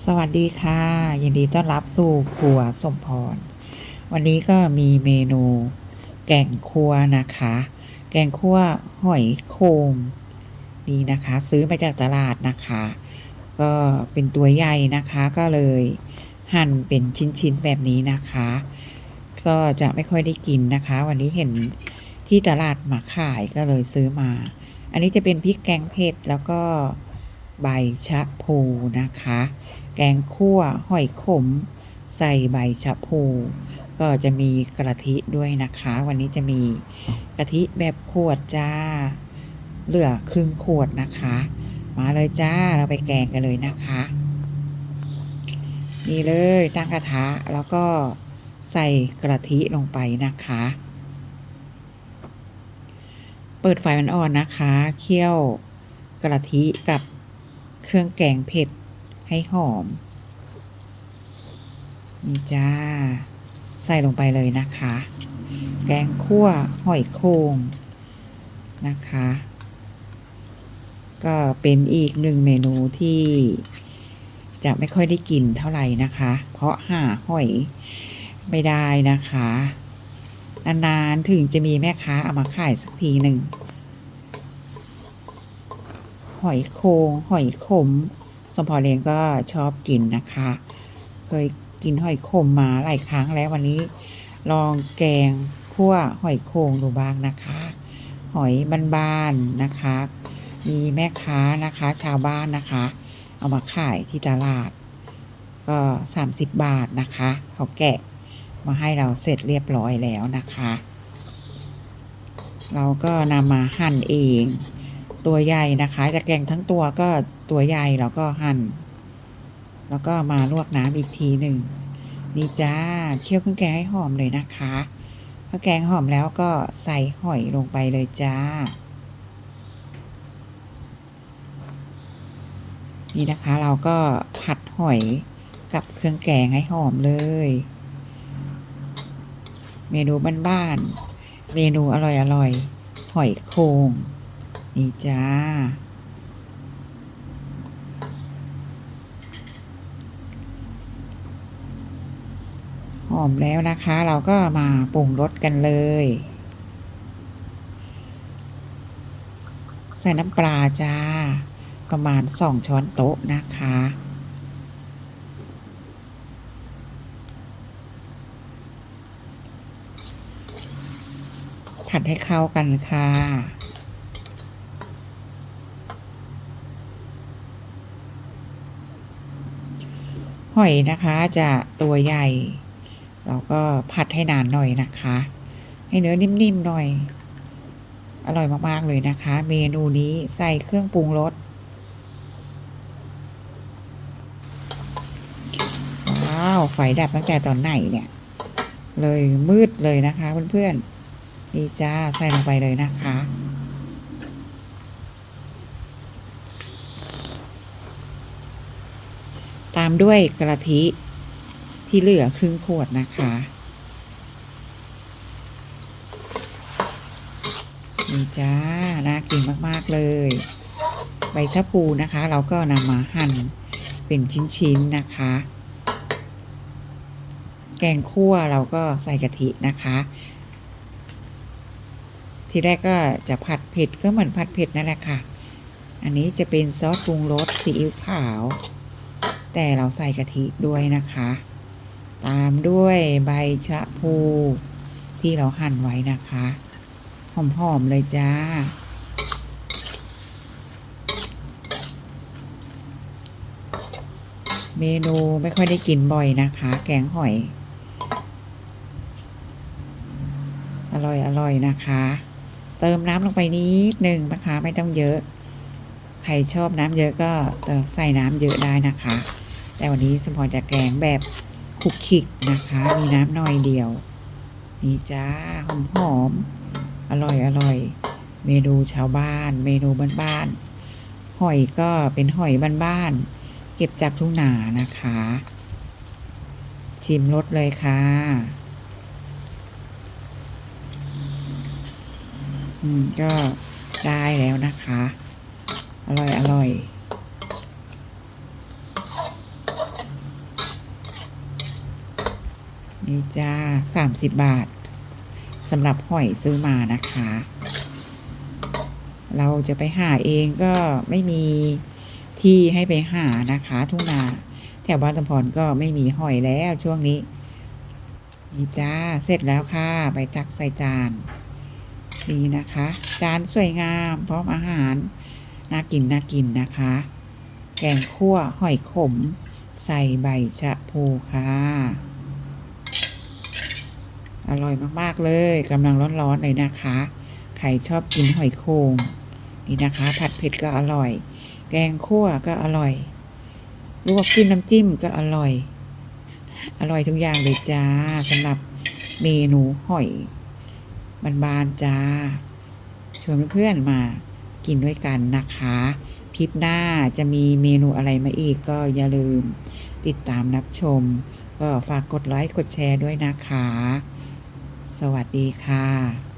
สวัสดีค่ะ ยินดีต้อนรับสู่ครัวสมพร วันนี้ก็มีเมนูแกงคั่วนะคะ แกงคั่วหอยโคงนี่นะคะ ซื้อมาจากตลาดนะคะ ก็เป็นตัวใหญ่นะคะก็เลยหั่นเป็นชิ้นๆแบบนี้นะคะ ก็จะไม่ค่อยได้กินนะคะ วันนี้เห็นที่ตลาดมาขายก็เลยซื้อมา อันนี้จะเป็นพริกแกงเผ็ดแล้วก็ใบชะพูนะคะ แกงคั่วหอยขม ใส่ใบชะพู ก็จะมีกะทิด้วยนะคะ วันนี้จะมีกะทิแบบขวดจ้า เหลือครึ่งขวดนะคะ มาเลยจ้าเราไปแกงกันเลยนะคะนี่เลยตั้งกระทะแล้วก็ใส่กะทิลงไปนะคะ เปิดไฟมันอ่อนนะคะ เคี่ยวกะทิกับเครื่องแกงเผ็ด ให้หอม นี่จ้า ใส่ลงไปเลยนะคะ แกงคั่วหอยโคงนะคะ ก็เป็นอีกหนึ่งเมนูที่จะไม่ค่อยได้กินเท่าไหร่นะคะ เพราะหาหอยไม่ได้นะคะ นานๆถึงจะมีแม่ค้าเอามาขายสักทีหนึ่งหอยโคงหอยขม สมพรเองก็ชอบกินนะคะ เคยกินหอยขมมาหลายครั้งแล้ววันนี้ ลองแกงคั่วหอยโคงดูบ้างนะคะ หอยบ้านๆนะคะ มีแม่ค้านะคะ ชาวบ้านนะคะ เอามาขายที่ตลาด ก็ 30 บาทนะคะเขาแกะมาให้เราเสร็จเรียบร้อยแล้วนะคะ เราก็นำมาหั่นเอง ตัวใหญ่นะคะจะแกงทั้งตัวก็ตัวใหญ่แล้วก็หั่น แล้วก็มาลวกน้ำอีกทีหนึ่งนี่จ้าเคี่ยวเครื่องแกงให้หอมเลยนะคะพอแกงหอมแล้วก็ใส่หอยลงไปเลยจ้า นี่นะคะเราก็ผัดหอยกับเครื่องแกงให้หอมเลย เมนูบ้านๆเมนูอร่อยๆหอยโคง นี่จ้า หอมแล้วนะคะ เราก็มาปรุงรสกันเลย ใส่น้ำปลาจ้า ประมาณสองช้อนโต๊ะนะคะผัดให้เข้ากันค่ะ หอยนะคะจะตัวใหญ่ เราก็ผัดให้นานหน่อยนะคะ ให้เนื้อนิ่มๆหน่อย อร่อยมากๆเลยนะคะ เมนูนี้ใส่เครื่องปรุงรสว้าวไฟดับตั้งแต่ตอนไหนเนี่ย เลยมืดเลยนะคะเพื่อนๆนี่จ้าใส่ลงไปเลยนะคะ ตามด้วยกระทิที่เหลือครึ่งขวดนะคะ นี่จ้า น่ากินมากๆเลย ใบชะพูนะคะ เราก็นำมาหั่นเป็นชิ้นๆนะคะ แกงคั่วเราก็ใส่กะทินะคะ ทีแรกก็จะผัดเผ็ดก็เหมือนผัดเผ็ดนั่นแหละค่ะ อันนี้จะเป็นซอสปรุงรสซีอิ๊วขาว แต่เราใส่กะทิด้วยนะคะ ตามด้วยใบชะพู ที่เราหั่นไว้นะคะ หอมๆเลยจ้า เมนูไม่ค่อยได้กินบ่อยนะคะ แกงหอย อร่อยอร่อยนะคะ เติมน้ำลงไปนิดหนึ่งนะคะ ไม่ต้องเยอะ ใครชอบน้ำเยอะก็ใส่น้ำเยอะได้นะคะ แต่วันนี้สมพรจะแกงแบบคุกคิกนะคะ มีน้ำน้อยเดียว นี่จ้าหอมหอมๆอร่อยอร่อย เมนูชาวบ้าน เมนูบ้านๆหอยก็เป็นหอยบ้านๆเก็บจากทุ่งนานะคะ ชิมรสเลยค่ะอืมก็ได้แล้วนะคะ อร่อยอร่อย นี่จ้าสามสิบบาทสำหรับหอยซื้อมานะคะ เราจะไปหาเองก็ไม่มีที่ให้ไปหานะคะ ทุ่งนา แถวบ้านสมพรก็ไม่มีหอยแล้วช่วงนี้ นี่จ้าเสร็จแล้วค่ะ ไปตักใส่จานนี่นะคะ จานสวยงามพร้อมอาหาร น่ากินน่ากินนะคะ แกงคั่วหอยขม ใส่ใบชะพูค่ะ อร่อยมากๆเลยกำลังร้อนๆเลยนะคะ ใครชอบกินหอยโขงนี่นะคะ ผัดเผ็ดก็อร่อย แกงคั่วก็อร่อยลวกกินน้ำจิ้มก็อร่อย อร่อยทุกอย่างเลยจ้าสำหรับเมนูหอยบานๆจ้าชวนเพื่อนๆมากินด้วยกันนะคะ คลิปหน้าจะมีเมนูอะไรมาอีกก็อย่าลืมติดตามรับชม ก็ฝากกดไลค์กดแชร์ด้วยนะคะ สวัสดีค่ะ